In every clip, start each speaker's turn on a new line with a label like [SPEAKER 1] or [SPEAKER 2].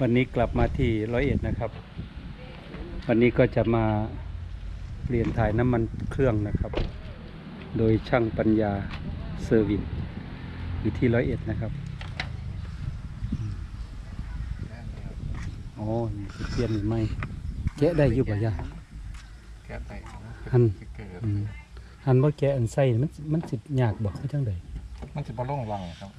[SPEAKER 1] วันนี้กลับมาที่ร้อยเอ็ดนะครับ วันนี้ก็จะมาเปลี่ยนถ่ายน้ำมันเครื่องนะครับ โดยช่างปัญญาเซอร์วิสอยู่ที่ร้อยเอ็ดนะครับอ๋อนี่สิเปลี่ยนหรือไม่แกะได้อยู่ป่ะยะ
[SPEAKER 2] แก้ไขนะ
[SPEAKER 1] หัน
[SPEAKER 2] เกิด
[SPEAKER 1] อืมหันว่าแกะอันใส่มันมันสิยากบอกเขาจังใด
[SPEAKER 2] มันจะบอลล่องลังครับ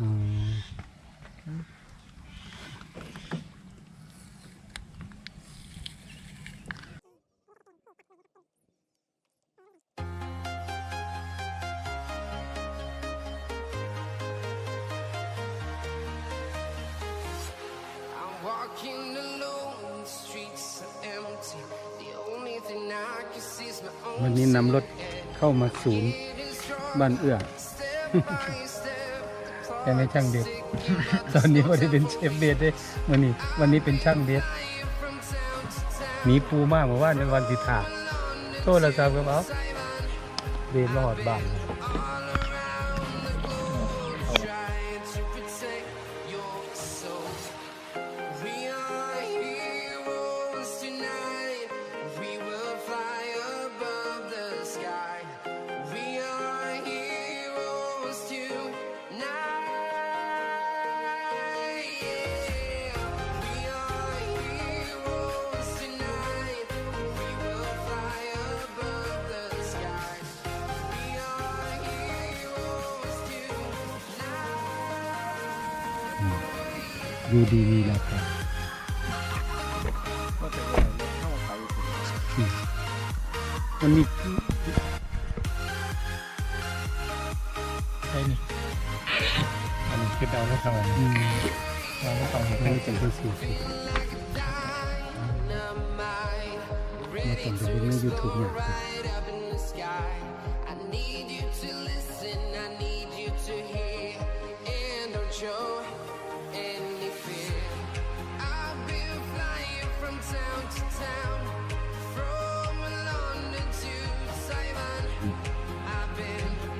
[SPEAKER 3] walking alone, the streets are empty. The only thing I can see is my
[SPEAKER 1] วัน
[SPEAKER 3] own
[SPEAKER 1] นี้นำรถเข้ามาศูนย์บ้านเอื้อ
[SPEAKER 3] step by step.
[SPEAKER 1] แต่ไม่ช่างเด็ดตอนนี้วันนี้เป็นเชฟเบสด้วยวันนี้ วันนี้เป็นช่างเบส
[SPEAKER 3] From town to town,
[SPEAKER 1] หนีปูมากเมื่อวานในวันสิถาโทษละครับครับเอาเบสรอดบ้าน
[SPEAKER 3] tonight.
[SPEAKER 1] ดูดีมีราคา
[SPEAKER 2] ก็จะว่าเข้าไป
[SPEAKER 1] มันมีใช่นี่
[SPEAKER 2] อันนี้คือดาวไม่ทำ
[SPEAKER 1] อืม
[SPEAKER 2] เราไม่ต้องเห็น
[SPEAKER 1] ไม่จังเป็นสูตร
[SPEAKER 3] Dynamite,
[SPEAKER 1] มา
[SPEAKER 3] ready
[SPEAKER 1] ต่าง
[SPEAKER 3] to
[SPEAKER 1] จากในยูทูบเนี่ย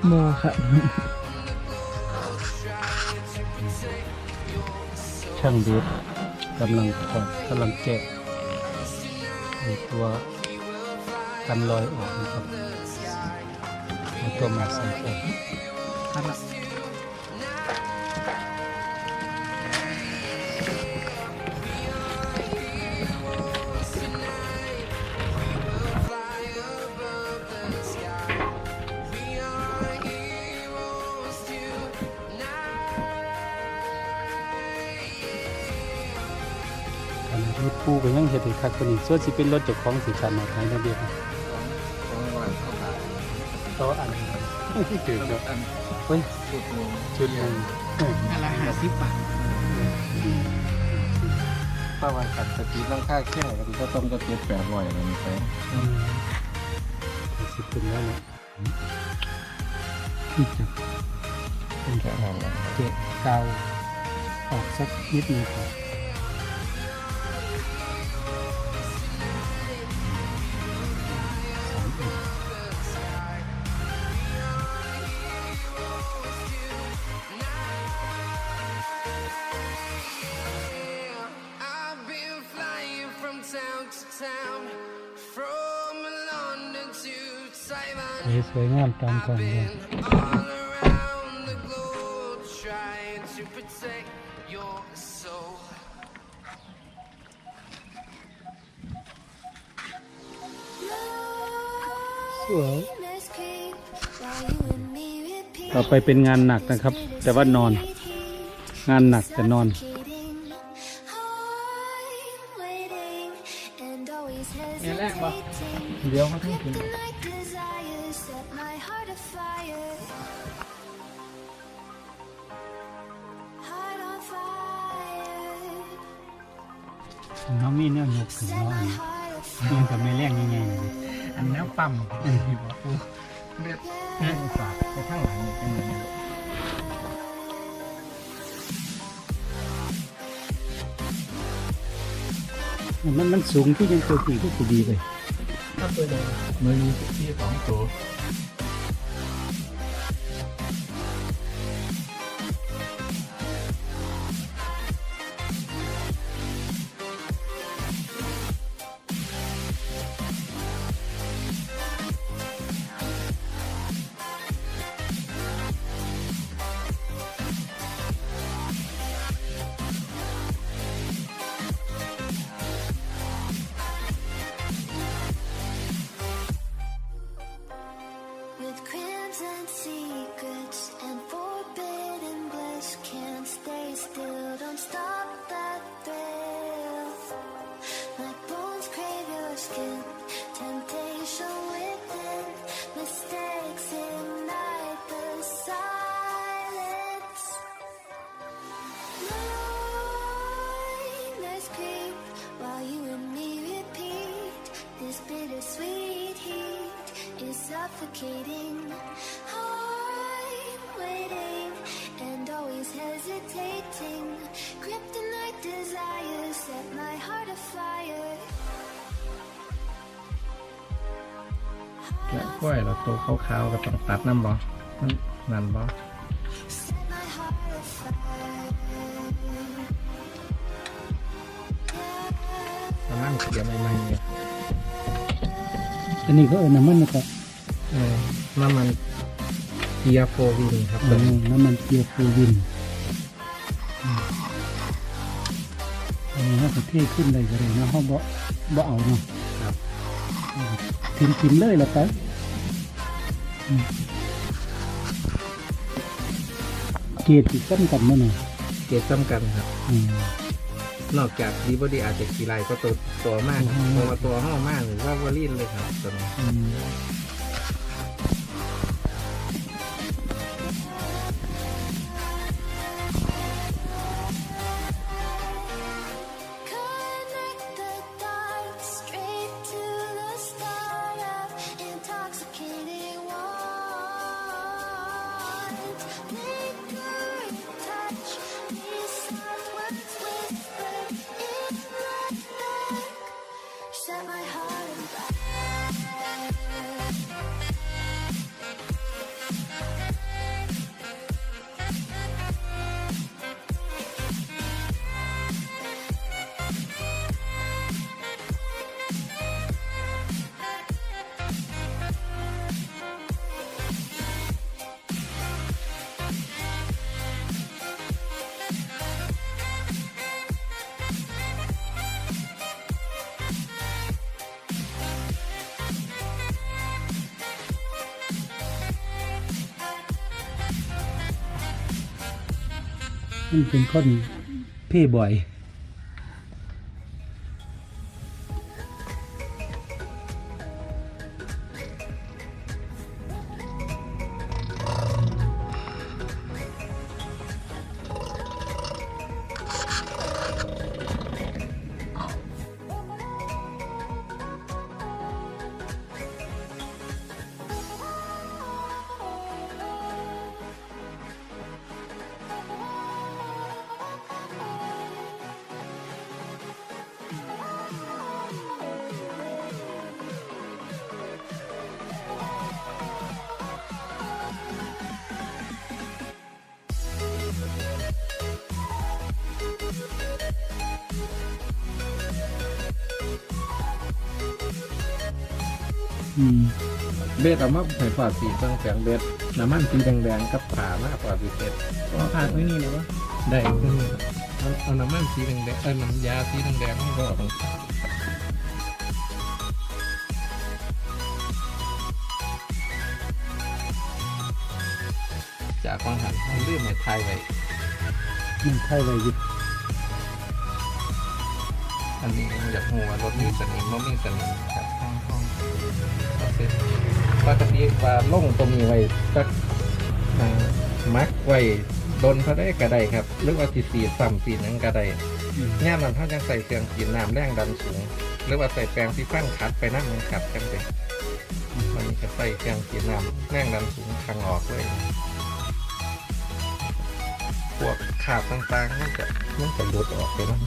[SPEAKER 1] โมครับช่างดีกำลังถอดกำลังแกะตัวกันลอยออกนะครับตัวมาใส่ก่อนครับ ปูก็ยังเห็ดให้คักกว่านี้ส่วนสิเป็นรถเจ้าของสิชันเอาไทยนะเบียร์
[SPEAKER 2] ของวันเข้าไป
[SPEAKER 1] ต่ออันนี้ถือครับ
[SPEAKER 2] อัน
[SPEAKER 1] เฮ้ย
[SPEAKER 2] สุดหนึ่ง
[SPEAKER 1] ชุดหนึ่ง
[SPEAKER 4] อะไรหาสิบบาท
[SPEAKER 2] ถ้าวันขัดสตีต้องค่าแค่ก็ต้องจะเจ็ดแปดร้อยอะไรนี่ไป
[SPEAKER 1] อืมสิเป็นแล้วเนาะนี่จับเป็น
[SPEAKER 2] แค่นั้นแหละ
[SPEAKER 1] เจ็ดกาวออกสักนิดหนึงครับ สวยงามตามกล่องเลย
[SPEAKER 3] Been all around the globe, trying to protect your soul.
[SPEAKER 1] สวยต่อไปเป็นงานหนักนะครับ แต่ว่านอน งานหนักแต่นอน
[SPEAKER 4] เดี๋
[SPEAKER 1] ยวเขาต้องกินน้องมีเนี่ยหยกถึงน้องมันกับไม่แรงยังไงเลย
[SPEAKER 4] อันนี้ปั๊มอยู่บ่กู
[SPEAKER 2] เลือดแห้งฝาดไปข้างหลังนี่เป็นยังไง
[SPEAKER 1] มันมันสูงที่ยังตัวขี่ก็คือดีเลย
[SPEAKER 4] ถ้าเปิดเล
[SPEAKER 2] secrets and forbidden bliss can't stay
[SPEAKER 5] still. Don't stop that thrill. My bones crave your skin, temptation within, mistakes ignite the silence. Nightmares creep while you and me repeat this bittersweet heat suffocating.
[SPEAKER 2] และกล้วยเราตัวขาวๆก็ต้องตัดน้ำบ่มันนั่นบ่
[SPEAKER 5] Set my heart afire.
[SPEAKER 2] น้ำมันเขียวใหม่ๆเนี่ย
[SPEAKER 1] อันนี้ก็เออน้ำมันนะครับ
[SPEAKER 2] เออน้ำมันเกียร์โฟวินครับ
[SPEAKER 1] เอ
[SPEAKER 2] ตัว
[SPEAKER 1] อ
[SPEAKER 2] นี้
[SPEAKER 1] น้ำมันเกียร์ฟูวินอืมอันนี้ถ้าประเทศขึ้นเลยก็เลยนะเขาบ่บ่เอาเนาะ
[SPEAKER 2] ครับ
[SPEAKER 1] ทิมทิมๆเลยละไปอืมเกียร์ติดกันกันมั้งเนาะ
[SPEAKER 2] เกจซ้ำกันครับ
[SPEAKER 1] อืม
[SPEAKER 2] นอกจากดีบอดีอาจจะกี่ไรก็ตัวตัวมากครับ
[SPEAKER 1] อืม
[SPEAKER 2] เพราะว่าตัวห้องมากหรือว่าวอลลินเลยครับตัวนี้
[SPEAKER 1] มันเป็นคนเพ่บ่อย
[SPEAKER 2] เบสเอามาใส่ฝาดสีตั้งแสงเบสน้ำมันสีแดงๆกับผ่ามากกว่าพิเศษ
[SPEAKER 4] เอาผ่านไว้นี่เลยวะ
[SPEAKER 2] ได้ขึ้นเอาเอาน้ำมันสีแดงๆเออน้ำยาสีแดงๆให้ก็ต้องจากวางหันมันลืมในไทยไว้
[SPEAKER 1] มันไทยอะไรอยู่
[SPEAKER 2] อันนี้อยากหัวารถมีสนิมมันมีสนิมครับห้องห้องเอาเสร็จปกติว่าล่งตรงนี้ไว้สักมักไว้โดนเขาได้ก็ไดครับ หรือว่าสีสีซ้ำสีนั้นก็ได้
[SPEAKER 1] อืม
[SPEAKER 2] ย่ามนั้นถ้าจะใส่เครื่องกินน้ำแรงดันสูง หรือว่าใส่แปรงที่ฟั่งคัดไปนั่งมันขัดกันเป็นมันจะใส่เครื่องกินน้ำแรงดันสูงทางออกเลยพวกขาดต่างๆมันจะมันจะหลุดออกไปนะ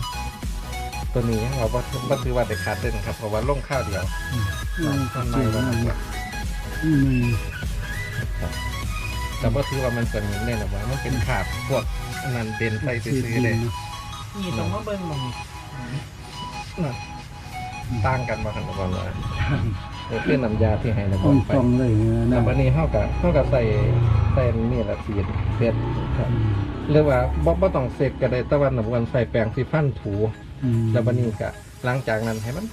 [SPEAKER 2] ตัวนี้เราบ่บ่ถือว่าได้ขาดเด่นครับเพราะว่าลงข้าวเดียว
[SPEAKER 1] อืม
[SPEAKER 2] มัน
[SPEAKER 1] เจี
[SPEAKER 2] ไม่
[SPEAKER 1] ยว
[SPEAKER 2] ว่า
[SPEAKER 1] มัน
[SPEAKER 2] ครับ
[SPEAKER 1] อืม
[SPEAKER 2] แต่บ่ถือว่ามันสนิมเลยนะว่ามันเป็นขาดพวกอันนั้นเด่นใส่ซื้อๆเลย
[SPEAKER 4] นี่ตรงว่าเบิ้งมอง
[SPEAKER 2] น่ะต่างกันมากันก่อนเลยเออเพื่อนน้ำยาที่ให้นะบ
[SPEAKER 1] ต้
[SPEAKER 2] อ
[SPEAKER 1] อง
[SPEAKER 2] กไป
[SPEAKER 1] ฟองเลย
[SPEAKER 2] แต่
[SPEAKER 1] นะ
[SPEAKER 2] วันนี้เท่ากับเท่ากับใส่ใส่นี่แหละสีเผ็ดครับเรียกว่าบ่บ่ต้องเสร็จก็ได้แต่วันนวันใส่แปรงสีฟันถู
[SPEAKER 1] อืม
[SPEAKER 2] แล้ววันนี้ก็หลังจากนั้นให้มัน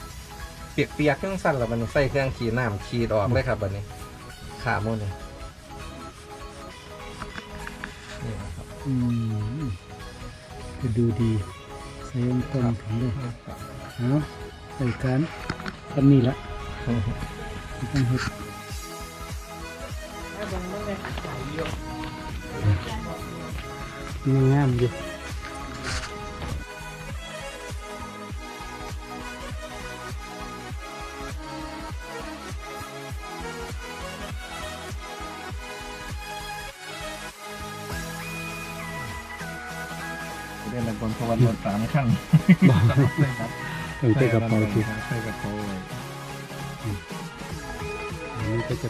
[SPEAKER 2] เปียกๆเครื่องสั้นแล้วมันใส่เครื่องขีดน้ำขีดออกเลยครับวันนี้ ขาหมดเลยนี่นะครับ
[SPEAKER 1] อืมจะดูดีใส่ต้นถึงเลยเอาใส่กันทำนี่ละไม่ต้องเห็ด
[SPEAKER 4] ถ้าเบิ่งเบิ่งเลยไหลอยู่
[SPEAKER 1] ยังงามอยู่
[SPEAKER 2] นรถสามขั้น
[SPEAKER 1] ต้องใส่กระเป๋าที
[SPEAKER 2] ใส่กระเป๋าไว้
[SPEAKER 1] อันนี้ก็จะ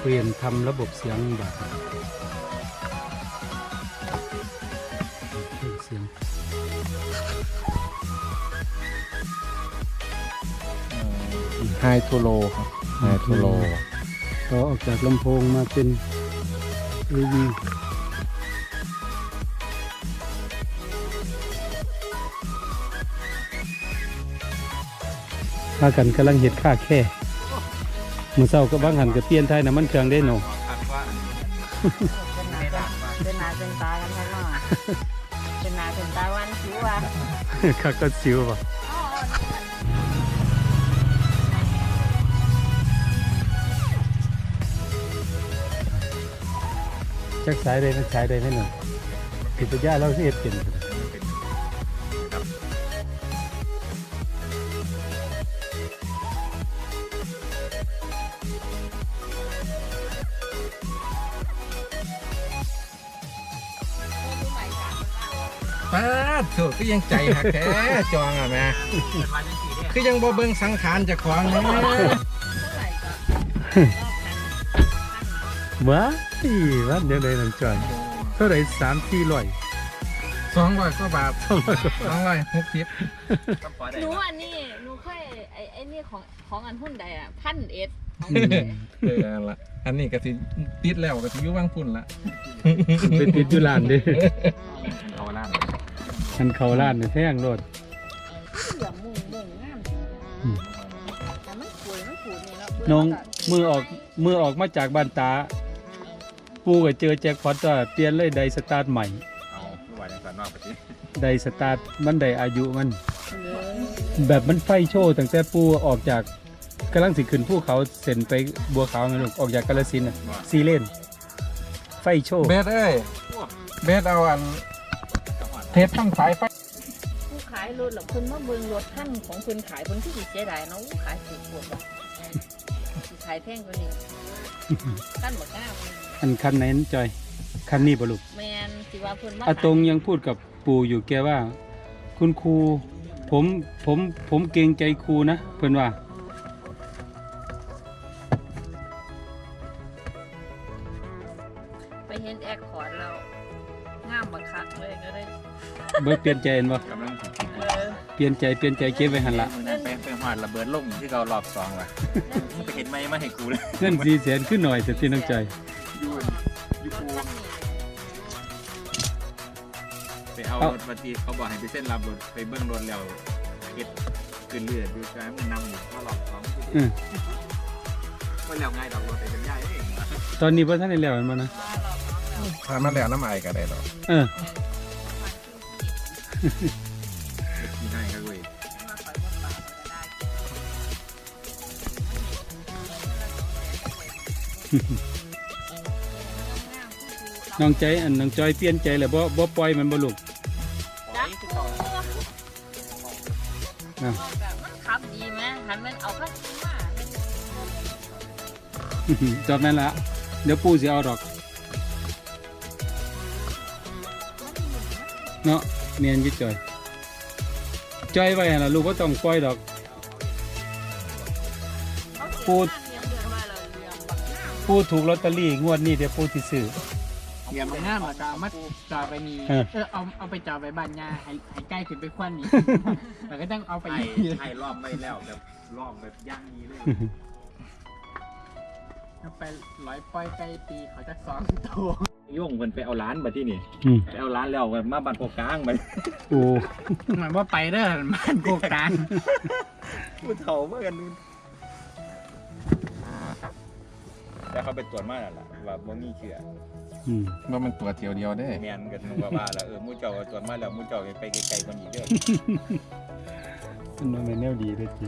[SPEAKER 1] เปลี่ยนทำระบบเสียงแบบเครื่องเสียง
[SPEAKER 2] ไฮทูโลครับไฮทูโล
[SPEAKER 1] ต่อออกจากลำโพงมาเป็นเอวี พากันกำลังเห็ดค่าแค่มือเศร้าก็บางหันก็เปลี่ยนไทยนะมันเครื่องได้หนู
[SPEAKER 6] เป็นหนาเป็นตากันข้างนอกเป็นหนาเป็นตาวันผิวว่า
[SPEAKER 1] ข้าก็ซิวป่ะจักสายได้มันสายได้ไหมหนูกิจยาเราสิเห็ดเป็น
[SPEAKER 2] ป้าดโถก็ยังใจหักแท้จองอะแม่คือยังบ่เบิ่งสังขารจะของเนี่ย
[SPEAKER 1] ว้าอีวันเดียวเลยน้องจอยเท่าไหรสามสี่ร้อย
[SPEAKER 2] สองร้อยกว่าบาทสองร้อยหกสิบ
[SPEAKER 6] หนูอันนี้หนูเคยไอ้ไอ้นี่ของของอันหุ้นใดอะพันเอส
[SPEAKER 2] เอออันละอันนี้ก็สิติดแล้วก็สิอยู่งว่างพุ่นละ
[SPEAKER 1] ไปติดอยู่ร้านด้
[SPEAKER 2] เอาล่ะ
[SPEAKER 1] อันเขาร้านเนี่ยแพงโลด
[SPEAKER 6] เหลืองมุงมุงงาม
[SPEAKER 1] อืม
[SPEAKER 6] แต่มันขวยมันขูดนี่เนาะ
[SPEAKER 1] น้องมือออกมือออกมาจากบ้านตา ปูก็เจอแจ็คพอตว่าเปลี่ยนเลยไดสตาร์ทใหม่
[SPEAKER 2] เอาว่าจังซั่นเนาะปะติ
[SPEAKER 1] ไดสตาร์ทมันไดอายุมันแบบมันไฟโชว์ตั้งแต่ปูออกจากกำลังสิขึ้นภูเขาเส้นไปบัวขาวไงลูกออกจากกาลสินธุ์น่ะซีเลนไฟโชว์
[SPEAKER 2] เบสเอ้ยเบสเอาอัน เทปทั้งสายไฟ
[SPEAKER 6] ผู้ขายรถหรอคุณมาเบิ่งรถท่านของคุณขายคนที่สิเสียดายเนาะขายถูกปวดว่ะสิขายแพงกว่านี้กันบ่กล้า
[SPEAKER 1] อันคันไหนนจอยคันนี้บ่ลูก
[SPEAKER 6] แมนสิว่าเพิ่นมา
[SPEAKER 1] อาตงยังพูดกับปู่อยู่แกว่า คุณครูผมผมผมเกรงใจครูนะเพื่อนว่า บิดเปลี่ยนใจเห็นบ่
[SPEAKER 7] กำลัง
[SPEAKER 6] เออ
[SPEAKER 1] เปลี่ยนใจเปลี่ยนใจเก็บไว้หันละ
[SPEAKER 7] มือนั้นไปไปหอดระเบิดลงที่เรารอบสองว่ะไปเห็นไหมมาให้กูเลย
[SPEAKER 1] เงินสี่แสนขึ้นหน่อยแต่ที่น้องใจอย
[SPEAKER 7] ยูนยูกูไปเอารถมาทีเขาบอกให้ไปเส้นรับรถไปเบื้องรถแล้วเก็ดขึ้นเรือดูกายมันนำอยู่ก็รอบสอง
[SPEAKER 1] อืม
[SPEAKER 7] ว่าแล้วง่ายดอกรถไปเป็นย่ายเอง
[SPEAKER 1] ตอนนี้พ่ท่านได้แล้วแมันบ่นะ
[SPEAKER 2] ถ้ามันแล้วน้ำไอก็ได้ดอก
[SPEAKER 1] เออ
[SPEAKER 7] ขี่ให้ครับเว้ย
[SPEAKER 1] น้องใจอันน้องจอยเปลี่ยนใจแล้วบ่บ่ปล่อยมันบ่ลูก
[SPEAKER 6] จักตัว
[SPEAKER 1] นะ
[SPEAKER 6] แบบมันขับดีไหมหันมันเอาข้างมา
[SPEAKER 1] จอบนั่นละเดี๋ยวปู่สิเอาดอกเนาะ เนียนอยิ่จอยจอยไว้หั่นล่ะลูกบ่ต้องปล่อยดอกพูด ปู่ถูกลอตเตอรี่งวดนี้เดี๋ยวปู่สิซื้อ
[SPEAKER 4] เดี๋ยวมันงามแล้วก็เอามาจอดไปนี่
[SPEAKER 1] เออ
[SPEAKER 4] เออเอาเอาไปจอดไปบ้านยาให้ให้ใกล้ขึ้นไปควันนี่ แล้วก็ต้องเอาไป
[SPEAKER 7] ไอ้
[SPEAKER 4] นี่
[SPEAKER 7] ไอ้รอบไม่แล้วแบบรอบแบบย่างนี้เลย
[SPEAKER 4] เอาไปร้อยปล่อยไก่ปีเขาจะสองตัว
[SPEAKER 7] โย่งมันไปเอาร้านมาที่นี่
[SPEAKER 1] อืม
[SPEAKER 7] ไปเอาร้านแล้วมาบันโปกลางไป
[SPEAKER 1] โอ้
[SPEAKER 4] เหมือนว่าไปเด้อบ้านโกกลาง
[SPEAKER 7] ผู้เฒ่าเมื่อกันนู้นแต่เขาไปตรวจมาแล้วล่ะว่าบ่มีเชื้อ
[SPEAKER 1] อืม
[SPEAKER 2] ว่ามันตัวเดียวเดียวได้
[SPEAKER 7] แมนกันนึกว่าว่าแล้วเออหมู่เจ้าเอาตรวจมาแล้วหมู่เจ้าไปไกลๆกว่านี้เด้อ
[SPEAKER 1] มันบ่แม่นแนวดีเด้อจี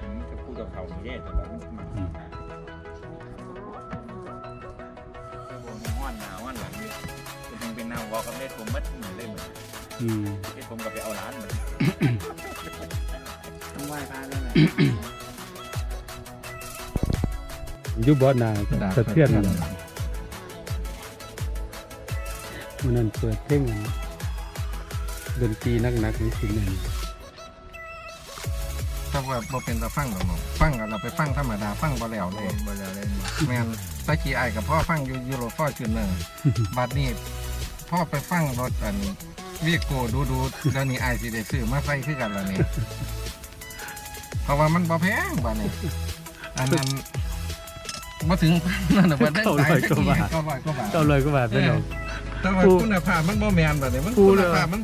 [SPEAKER 7] อืมจะพูดกับเขานี่เด้แต่ว่ามันมัน เป็นยังเป็นหนาววอกับเล็ดผมมัดเหมือนเลยเหมือน
[SPEAKER 1] อืม
[SPEAKER 7] เล็ดผมกับไปเอาร้านเหมือน
[SPEAKER 4] ต้องไหว้พระด้วยแหละ
[SPEAKER 1] อยู่บ่อนา
[SPEAKER 2] ดาบ
[SPEAKER 1] สะเทือนนั่นมันนั้นเปิดเพลงอันดนตรีหนักๆนี่สิแม่น
[SPEAKER 2] ถ้าว่าบ่เป็นตาฟังหรอกเนาะฟังกันเราไปฟังธรรมดาฟังบ่แล้วเลย
[SPEAKER 7] บ่ได้เล่นมา
[SPEAKER 2] แม่นตะกี้ไอ้ายกับพ่อฟังอยู่ยูโรฟอร์จูเนอร์ บัดนี้ พ่อไปฟังรถอันวีโก้ดูดูๆแล้วนี่ไอ้ายสิได้ซื้อมาใส่คือกันแล้วนี่เพราะว่ามันบ่แพงบัดนี้อันนั้นบ่ถึงนั่นน่ะบ่ได้สายตะกี้ก็ร้อยกว่าบาท
[SPEAKER 1] เก้าร้อยกว่าบาทไปเนาะ
[SPEAKER 2] แต่ว่า
[SPEAKER 1] ปู
[SPEAKER 2] คุณภาพมันบ่แม่นบัดนี้มัน
[SPEAKER 1] ปู
[SPEAKER 2] คุณ
[SPEAKER 1] เลย
[SPEAKER 2] ภาพมัน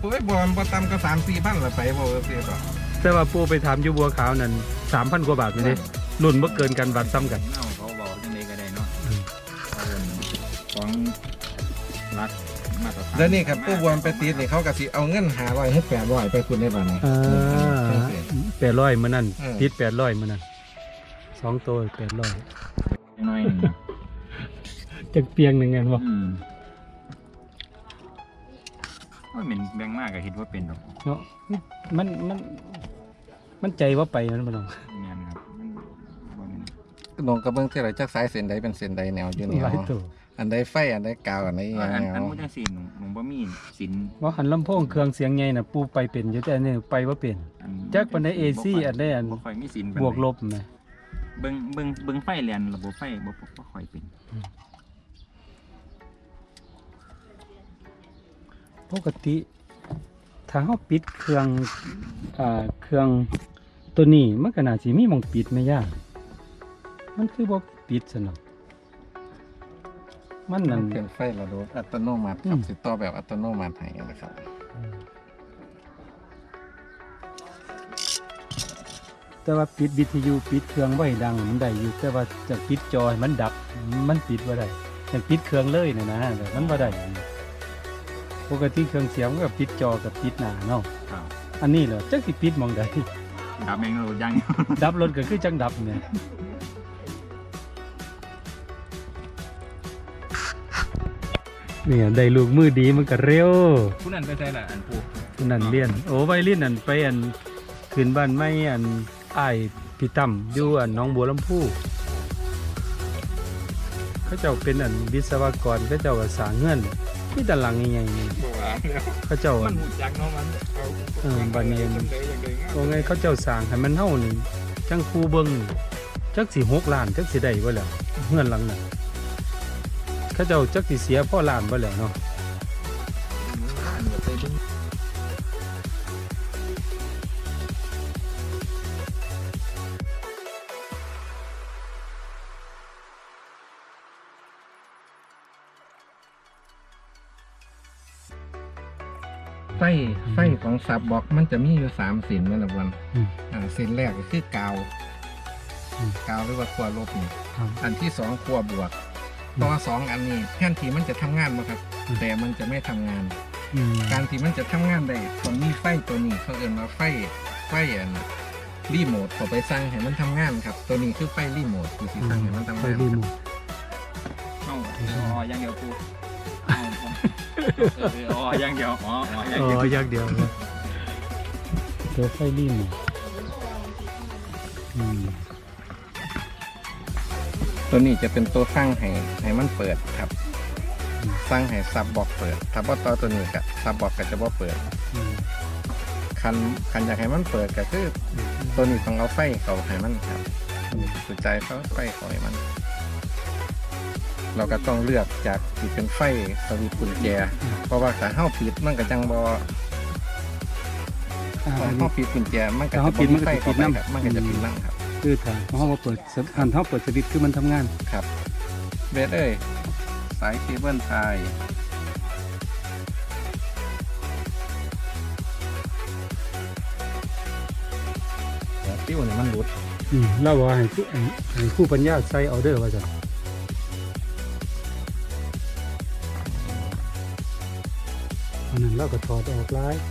[SPEAKER 2] โอ้ยบ่บ่ต่ำกว่า3 4,000ละไปบ่เสียดอก
[SPEAKER 1] แต่ว่าปูไปถามอยู่บัวขาวนั่น3,000กว่าบาทไปเด้รุ่นบ่เกินกันบาทซ้ำกัน มา
[SPEAKER 7] ตรฐาน
[SPEAKER 2] แล้วนี่ครับผู้บวมไปติดนี่เขาก็สิเอาเงิน500ให้800ไปคุณได้บัดนี้
[SPEAKER 1] อ่า
[SPEAKER 2] จังซี่
[SPEAKER 1] แปดร้อยมื้อนั้น
[SPEAKER 2] เออ
[SPEAKER 1] ติดแปดร้อยมื้อนั้นสองตัวแปดร้อย
[SPEAKER 7] น้อยหนึ่งนะ
[SPEAKER 1] จักเปียงหนึงแม่นบ่
[SPEAKER 7] อืมโอ้ยเหม็นแบงมากก็คิดว่าเป็นดอก
[SPEAKER 1] เนาะมันมันมันใจว่าไปมันบ่ต้อง
[SPEAKER 7] แมนครับมันบ่แม่น
[SPEAKER 2] ลงกระเบื้องที่ไรจักสายเส้นใดเป็นเส้นใดแนวอยู่แน
[SPEAKER 1] ห
[SPEAKER 2] ว
[SPEAKER 1] ลายตัว
[SPEAKER 2] อันใดไฟอันใดกาวอันใด
[SPEAKER 7] เอออัน
[SPEAKER 2] แน
[SPEAKER 7] อัน
[SPEAKER 2] ว
[SPEAKER 7] มูจังสีหนุ่มหนุ่มบ่มีสิน
[SPEAKER 1] ว่าหันลำโพงเครื่องเสียงใหญ่น่ะปูไปเป็นอยู่แต่อันนี่ไปบ่เป็น
[SPEAKER 7] อัน
[SPEAKER 1] จักปานใด AC อันใดอัน
[SPEAKER 7] บ่ค่อยมีสินปาน
[SPEAKER 1] บวก
[SPEAKER 7] ใด
[SPEAKER 1] ลบแหม
[SPEAKER 7] เบิ่งเบิ่งเบิ่งไฟแลนระบบไฟบ่บ่บ่ค่อยเป็น
[SPEAKER 1] ปกติ ถ้าเฮาปิดเครื่องอ่าเครื่องตัวนี้มันก็น่าสิมีหม่องปิดแม่ย่ามันคือบ่ปิดซะเนาะ มัน
[SPEAKER 2] มั
[SPEAKER 1] นั่
[SPEAKER 2] น
[SPEAKER 1] น
[SPEAKER 2] เป็นไฟระบบอัตโนมัติค
[SPEAKER 1] อื
[SPEAKER 2] รับ
[SPEAKER 1] ม
[SPEAKER 2] สิต่อแบบอัตโนมัติให้นะครับ
[SPEAKER 1] แต่ว่าปิดวิทยุปิดเครื่องไว้ดังมันได้อยู่ แต่ว่าจะปิดจอให้มันดับมันปิดบ่ได้แต่ปิดเครื่องเลยน่ะนะแบบมันบ่ได้ปกติเครื่องเสียงมันก็ปิดจอกับปิดหน้าเนาะ
[SPEAKER 7] ครับ
[SPEAKER 1] อันนี้เหรอจักสิปิดหมองใด
[SPEAKER 7] ดับเองเรายัง
[SPEAKER 1] ดับรถก็คือจังดับเนี่ย เนี่ยได้ลูกมือดีมันก็เร็ว
[SPEAKER 7] ผู้นั้นไปใส่ละอันปู
[SPEAKER 1] ผู้นั้นเรียน โอ้ไวลินอันไปอันขึ้นบ้านไม่อันอ้ายพี่ตั้มอยู่อันหน้องบัวลำพูเขาเจ้าเป็นอันวิศวกรเขาเจ้าก็สร้างเงินมีแต่หลังใหญ่ๆนี่
[SPEAKER 7] บ่ว่าแล้ว
[SPEAKER 1] เขาเจ้า
[SPEAKER 7] มั
[SPEAKER 1] อั
[SPEAKER 7] น
[SPEAKER 1] น
[SPEAKER 7] หูจักเนาะมันเอา
[SPEAKER 1] เออบัดนี้
[SPEAKER 7] จังไดจังไดงาม
[SPEAKER 1] โอ้ไงเขาเจ้าสร้างให้มันเฮานี่จังคูเบิ่งนี่จักสิหกล้านจักสิได้บ่แล้วเงินหลังนั้น เขาเจ้าจักสิเสียพ่อล้านบ่แล้วเนาะ
[SPEAKER 2] ไฟไฟของซับบอกมันจะมีอยู่สามสินนั่นแหละวัน
[SPEAKER 1] อืม
[SPEAKER 2] อ่าสินแรกก็คือกาว
[SPEAKER 1] อืม
[SPEAKER 2] กาวหรือว่าขั้วลบนี่
[SPEAKER 1] ครับ
[SPEAKER 2] อันที่สองขั้วบวก ต่อสองอันนี้แทนที่มันจะทำงานมาครับ
[SPEAKER 1] อืม
[SPEAKER 2] แต่มันจะไม่ทำงาน
[SPEAKER 1] อืม
[SPEAKER 2] การที่มันจะทำงานได้ต้องมีไฟตัวนี้เขาเอ่นว่าไฟไฟอันรีโมทต่อไปสั่งให้มันทำงานครับ ตัวนี้คือไฟรีโมทที่สิสั่งให้มันทำ
[SPEAKER 1] ไป
[SPEAKER 2] งาน
[SPEAKER 1] รี
[SPEAKER 2] ค
[SPEAKER 1] โม
[SPEAKER 2] รับ
[SPEAKER 1] ท
[SPEAKER 7] เอาอ๋ออย่างเดียวปูเอาเอาอ๋ออย่างเดียวอ๋ออ๋ออย่าง
[SPEAKER 1] อ๋
[SPEAKER 7] เดียว
[SPEAKER 1] ออย่างเดียวเลยตัวไฟรีโมทอืม
[SPEAKER 2] ตัวนี้จะเป็นตัวสั่งให้ให้มันเปิดครับสั่งให้ซับบอกเปิดถ้าบ่ต่อตัวนี้ก็ซับบอกก็จะบ่เปิด
[SPEAKER 1] อืม
[SPEAKER 2] คันคันอยากให้มันเปิดก็คือตัวนี้ต้องเอาไฟเขาให้มันครับสุดใจเขาไฟเขาให้มัน เราก็ต้องเลือกจากที่เป็นไฟสวิตช์กุญแจ เพราะว่าถ้าเฮาปิดมันก็จังบ่
[SPEAKER 1] อ่า
[SPEAKER 2] ถ้า
[SPEAKER 1] อัน
[SPEAKER 2] เฮา
[SPEAKER 1] นี้
[SPEAKER 2] ปิดกุญแจมันก็
[SPEAKER 1] ถ้า
[SPEAKER 2] จะ
[SPEAKER 1] เฮาปิ
[SPEAKER 2] บ่
[SPEAKER 1] ด
[SPEAKER 2] มี
[SPEAKER 1] มันก็
[SPEAKER 2] ไฟ
[SPEAKER 1] จะปิ
[SPEAKER 2] เข้า
[SPEAKER 1] ด
[SPEAKER 2] ไป
[SPEAKER 1] นำ
[SPEAKER 2] ครับมันก็จะปิดนั่งครับ
[SPEAKER 1] คือถ้าเขาบ่เปิดสอันเขาเปิดสวิตช์คือมันทำงาน
[SPEAKER 2] ครับเบสเอ้ยสายเคเบิลไทยติ้วเนี่ยมันหลุด
[SPEAKER 1] อืมเราบอกว่าให้ผู้ให้ผู้ปัญญาใส่ออเดอร์ว่าจ้ะอันนั้นเราก็ถอดออกไลน์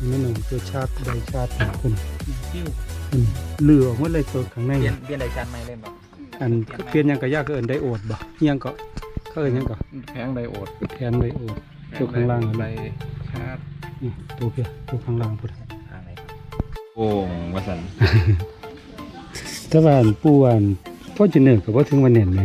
[SPEAKER 1] นนี้หนึ่งตัวชาร์จใบชาร์จของคุณ
[SPEAKER 4] ติ้ว
[SPEAKER 1] คุณเหลือออกหมดเลยตัวข้างใน
[SPEAKER 7] เปลี่ยนเปลี่ยนรายการใหม่เล่นบ่
[SPEAKER 1] อันเปลี่ยนหยังก็ยากก็เอินไดโอดบ่อิหยังก็เขาเอินหยังก็
[SPEAKER 2] แพงไดโอด
[SPEAKER 1] แทนไดโอด ตัวข้างล่างอะ
[SPEAKER 2] ได
[SPEAKER 1] ไร
[SPEAKER 2] ชาร์จ
[SPEAKER 1] นี่ตัวเพียตัวข้างล่างพุ่น
[SPEAKER 7] ทางไหนครับโอ่งว่าสัน
[SPEAKER 1] แต่ว่าอันปูอันพ่อจะเหนือกับว่าถึงวันเน่นไหม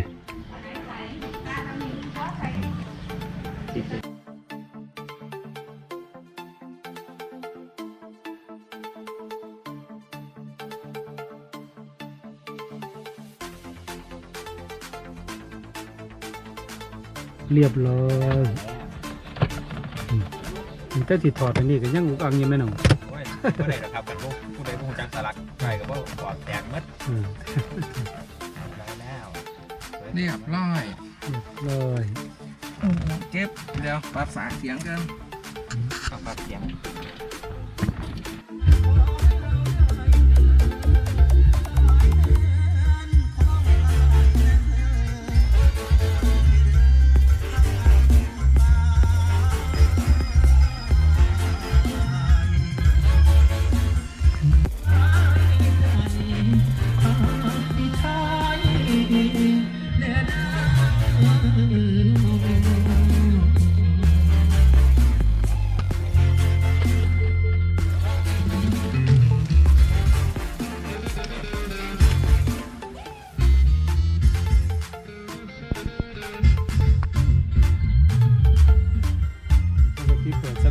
[SPEAKER 1] เรียบร้อยอืมแต่ที่ถอดอันนี้ก็ยังอุกอังอยังไม่หนอง
[SPEAKER 7] โอ้ยบ่ได้หรอกครับกันผู้ผู้ใดผู้จังสลักใครก็บ่กอดแตกหมด
[SPEAKER 1] อืม
[SPEAKER 7] ได้แล้ว
[SPEAKER 2] เรียบร้อย
[SPEAKER 1] เรียบร้อย
[SPEAKER 2] เก็บเดี๋ยวปรับสายเสียงกัน
[SPEAKER 7] ปรับปรับเสียง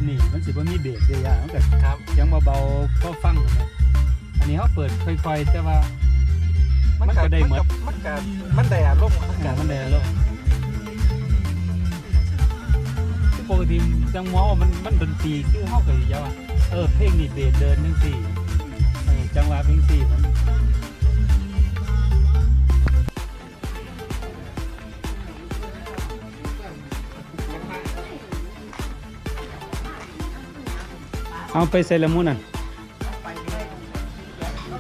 [SPEAKER 1] นีมันสิบ่มีเบสเดียามันก็
[SPEAKER 7] ครับ
[SPEAKER 1] ยังเบาๆก็ฟังนะอันนี้เขาเปิดค่อยๆแต่ว่า มันก็ได้หมด
[SPEAKER 7] มันก็มันได้อารมณ์
[SPEAKER 1] อากาศมันแดดแล้วปกติจังหวะว่ามันมันดนตรีคือเขาเคยยาวอะเออเพลงนี่เบสเดินจังสี่เออจังหวะเพลงสี่มัน เอาไปใส่ละมุนอะ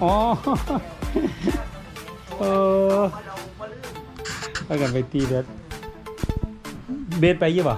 [SPEAKER 1] อ๋อเออไปกันไปตีเบสเบสไปยี่บ่